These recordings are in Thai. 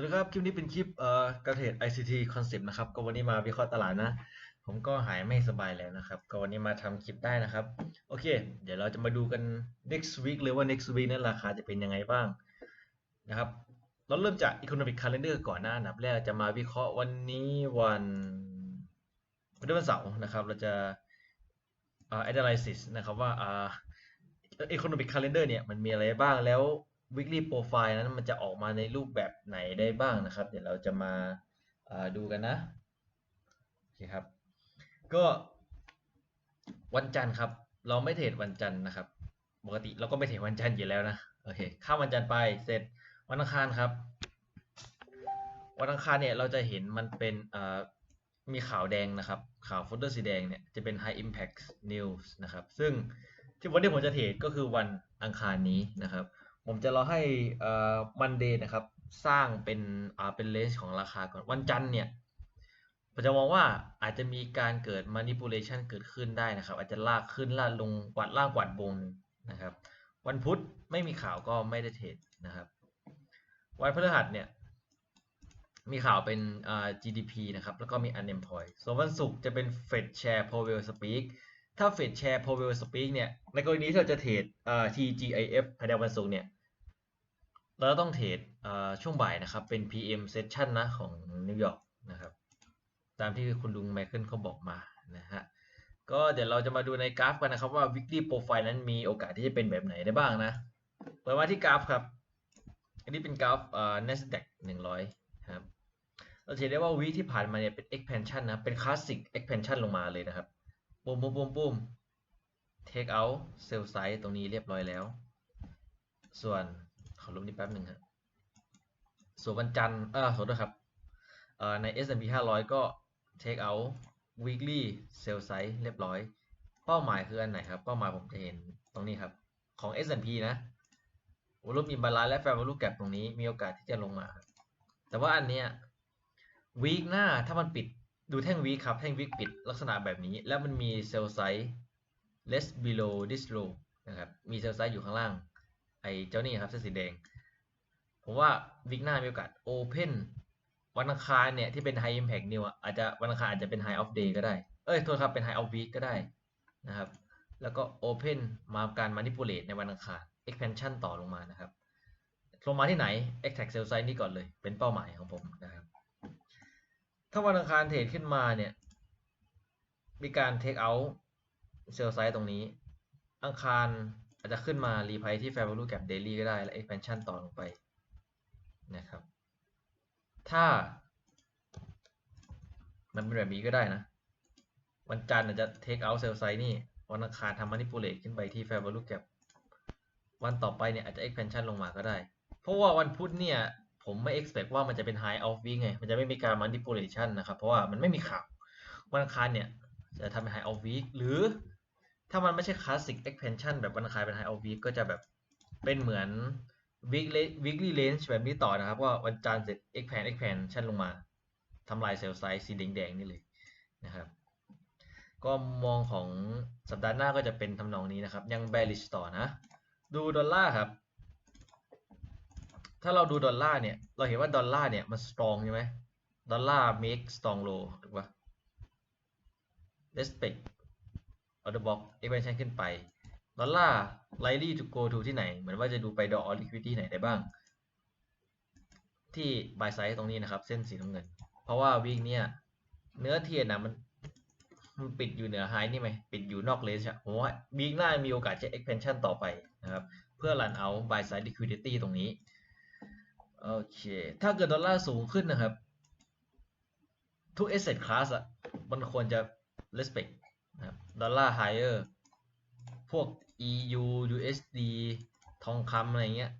วัสดีครับ คลิปนี้เป็นคลิปเอ่อการเทรด ICT Concept นะครับ ก็วันนี้มาวิเคราะห์ตลาดนะ ผมก็หายไม่สบายแล้วนะครับ ก็วันนี้มาทำคลิปได้นะครับ โอเค เดี๋ยวเราจะมาดูกัน next week เลยว่า next week นั้นราคาจะเป็นยังไงบ้างนะครับ เราเริ่มจาก economic calendar ก่อนหน้านับแรกจะมาวิเคราะห์วันนี้วันวันวันเสาร์นะครับ เราจะอ่า analysis นะครับว่าอ่า economic calendar เนี่ยมันมีอะไรบ้างแล้ว weekly profile นั้นมันจะออกมาในรูปแบบไหนได้บ้างนะครับ เดี๋ยวเราจะมาาดูกันนะโอเคครับ ก็วันจันทร์ครับ เราไม่เทรดวันจันทร์นะครับ ปกติเราก็ไม่เทรดวันจันทร์อยู่แล้วนะโอเคข้ามวันจันทร์ไปเสร็จวันอังคารครับ วันอังคารเนี่ยเราจะเห็นมันเป็นมีข่าวแดงนะครับข่าวโฟลเดอร์สีแดงเนี่ยจะเป็น high impact news นะครับ ซึ่งที่วันที่ผมจะเทรดก็คือวันอังคารนี้นะครับ ผมจะรอให้เอ่อมันเดย์นะครับ สร้างเป็นอ่าเป็นเลนจ์ของราคาก่อนวันจันทร์เนี่ยผมจะมองว่าอาจจะมีการเกิด manipulation เกิดขึ้นได้นะครับ อาจจะลากขึ้นลากลงกวาดล่างกวาดบนนะครับ วันพุธไม่มีข่าวก็ไม่ได้เทรดนะครับ วันพฤหัสเนี่ยมีข่าวเป็นอ่า GDP นะครับ แล้วก็มี unemployed ส่วนวันศุกร์จะเป็น Fed Chair Powell Speak ถ้า Fed Chair Powell Speak เนี่ย ในกรณีที่เราจะเทรดอ่า TGIF ภายในวันศุกร์เนี่ย เราต้องเทรดอ่าช่วงบ่ายนะครับ เป็น PM Session นะของนิวยอร์กนะครับ ตามที่คุณลุงไมเคิลเขาบอกมานะฮะ ก็เดี๋ยวเราจะมาดูในกราฟกันนะครับว่า weekly profile นั้นมีโอกาสที่จะเป็นแบบไหนได้บ้างนะเปิดมาที่กราฟครับ อันนี้เป็นกราฟอ่า NASDAQ 100 ครับ เราเห็นได้ว่าวีที่ผ่านมาเนี่ยเป็น expansion นะ เป็น classic expansion ลงมาเลยนะครับ ปุ้มปุ้มปุ้มปุ้ม take out sell size ตรงนี้เรียบร้อยแล้ว ส่วนขอลบนี้แป๊บหนึ่งครับส่วนวันจันทร์เออขอโทษครับเอ่อใน S&P 500 ก็ take out weekly sell size เรียบร้อย เป้าหมายคืออันไหนครับ เป้าหมายผมจะเห็นตรงนี้ครับ ของ S&P นะวอลุ่มอินบาลานและ fair value gap ตรงนี้มีโอกาสที่จะลงมา แต่ว่าอันเนี้ยวีคหน้าถ้ามันปิด ดูแท่งวีคครับ แท่งวีคปิดลักษณะแบบนี้ แล้วมันมีเซลล์ไซส์ less below this low นะครับ มีเซลล์ไซส์อยู่ข้างล่าง ไอ้เจ้านี่ครับเส้นสีแดง ผมว่าวีคหน้ามีโอกาส open วันอังคารเนี่ย ที่เป็น high impact new อะอาจจะวันอังคารอาจจะเป็น high of day ก็ได้ เอ้ย โทษครับเป็น high of week ก็ได้นะครับ แล้วก็ open มาการ manipulate ในวันอังคาร expansion ต่อลงมานะครับ ลงมาที่ไหน exact sell size นี่ก่อนเลย เป็นเป้าหมายของผมนะครับ ถ้าวันอังคารเทรดขึ้นมาเนี่ย มีการ take out sell size ตรงนี้ อังคารอาจจะขึ้นมารีไพที่ fair value gap daily ก็ได้ และ expansion ต่อลงไปนะครับ ถ้า มันเป็นแบบนี้ก็ได้นะ วันจันทร์อาจจะ take out sell size นี่ วันอังคารทำ manipulate ขึ้นไปที่ fair value gap วันต่อไปเนี่ยอาจจะ expansion ลงมาก็ได้ เพราะว่าวันพุธเนี่ย ผมไม่ expect ว่ามันจะเป็น high off week ไง มันจะไม่มีการ manipulation นะครับ เพราะว่ามันไม่มีข่าว วันอังคารเนี่ย จะทำเป็น high off week หรือถ้ามันไม่ใช่ classic expansion แบบวันอังคารเป็น high of week ก็จะแบบเป็นเหมือน weekly weekly range แบบนี้ต่อนะครับ ว่าวันจันทร์เสร็จ expand expansion ลงมาทำลายเซลล์ไซส์สีแดงๆนี่เลยนะครับ ก็มองของสัปดาห์หน้าก็จะเป็นทำนองนี้นะครับ ยัง bearish ต่อนะ ดูดอลลาร์ครับ ถ้าเราดูดอลลาร์เนี่ย เราเห็นว่าดอลลาร์เนี่ยมัน strong ใช่ไหมดอลลาร์ make strong low ถูกปะ respect order block expansion ขึ้นไป ดอลลาร์ likely to go to ที่ไหน เหมือนว่าจะดูไปดอ liquidity ไหนได้บ้าง ที่ buy side ตรงนี้นะครับ เส้นสีน้ำเงิน เพราะว่าวีคเนี่ย เนื้อเทียนนะมันมันปิดอยู่เหนือไฮนี่ไหมปิดอยู่นอกเลนจ์อะผมว่าวีคหน้ามีโอกาสจะ expansion ต่อไปนะครับ เพื่อ run out buy side liquidity ตรงนี้ โอเค ถ้าเกิดดอลลาร์สูงขึ้นนะครับ ทุก asset class อะมันควรจะ respect นะครับดอลลาร์ higher พวก EU USD ทองคำอะไรเงี้ย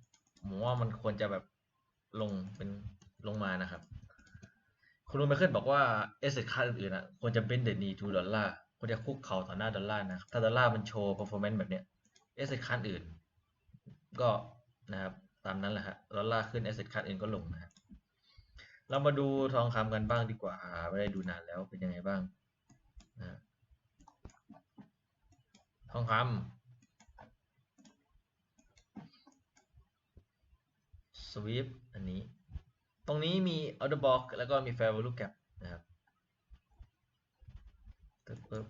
ผมว่ามันควรจะแบบลงเป็นลงมานะครับ คุณลุงไมเคิลบอกว่า asset class อื่นๆอะควรจะเป็น the knee to ดอลลาร์ควรจะคุกเข่าต่อหน้าดอลลาร์นะ ถ้าดอลลาร์มันโชว์ performance แบบเนี้ย asset class อื่น ก็นะครับ ตามนั้นแหละฮะดอลลาร์ขึ้น asset class อื่นก็ลงนะฮะเรามาดูทองคำกันบ้างดีกว่าไม่ได้ดูนานแล้วเป็นยังไงบ้างนะทองคำสวิฟอันนี้ ตรงนี้มี order block แล้วก็มี fair value gap นะครับตึ๊บปึ๊บ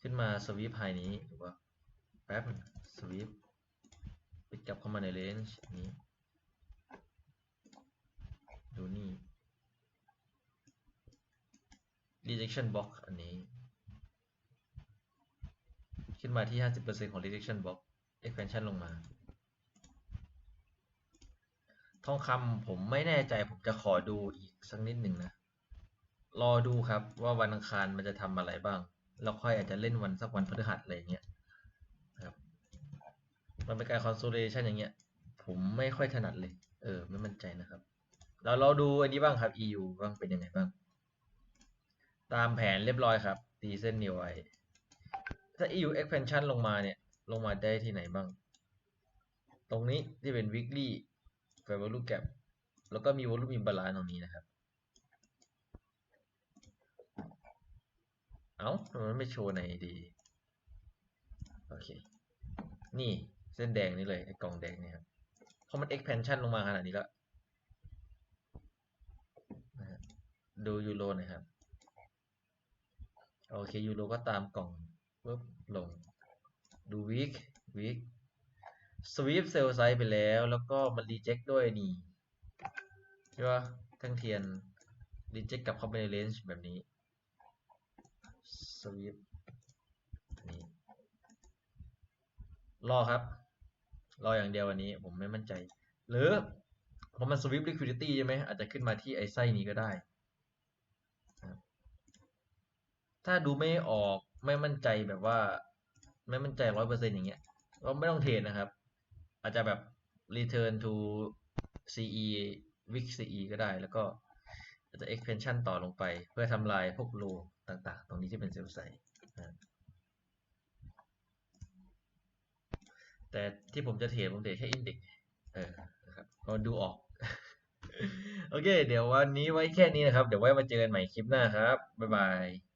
ขึ้นมา sweep high นี้หรือว่าแป๊บนึง sweep ปิด กลับเข้ามาใน range นี้ดูนี่ rejection box อันนี้ ขึ้นมาที่ 50%ของ rejection box expansion ลงมาทองคำผมไม่แน่ใจผมจะขอดูอีกสักนิดหนึ่งนะ รอดูครับว่าวันอังคารมันจะทำอะไรบ้างแล้วค่อยอาจจะเล่นวันสักวันพฤหัสอะไรเงี้ย มันเป็นการ consolidation อย่างเงี้ย ผมไม่ค่อยถนัดเลย เออ ไม่มั่นใจนะครับ เราเราดูอันนี้บ้างครับ EU บ้างเป็นยังไงบ้าง ตามแผนเรียบร้อยครับ ตีเส้นนี้ไว้ ถ้า EU expansion ลงมาเนี่ย ลงมาได้ที่ไหนบ้าง ตรงนี้ที่เป็น weekly value gap แล้วก็มี volume imbalance ตรงนี้นะครับ เอ้ามันไม่โชว์ในดี โอเค นี่ ส้นแดงนี่เลยไอ้กล่องแดงเนี่ยครับพอมัน expansion ลงมาขนาดนี้แล้วดูยูโรหน่อยครับ โอเคยูโรก็ตามกล่องปุ๊บลง ดูวีควีคสวีปเซลไซด์ไปแล้ว แล้วก็มันรีเจ็คด้วยนี่ใช่ปะทั้งเทียนรีเจ็คกลับเข้าไปในเลนจ์แบบนี้สวีปนี่รอครับ รออย่างเดียววันนี้ผมไม่มั่นใจ หรือพอมันสวิป liquidity ใช่ไหมอาจจะขึ้นมาที่ไอ้ไส้นี้ก็ได้ ถ้าดูไม่ออกไม่มั่นใจแบบว่า ไม่มั่นใจร้อยเปอร์เซ็นต์อย่างเงี้ยก็ไม่ต้องเทรดนะครับ อาจจะแบบ return to CE wick CE ก็ได้ แล้วก็อาจจะ expansion ต่อลงไป เพื่อทำลายพวกโลต่างๆ ตรงนี้ที่เป็นเซลล์ไซด์นะครับ แต่ที่ผมจะเทรดผมเทรดแค่อินเด็กเออนะครับก็ดูออก โอเค เดี๋ยววันนี้ไว้แค่นี้นะครับ เดี๋ยวไว้มาเจอกันใหม่คลิปหน้าครับ บ๊ายบาย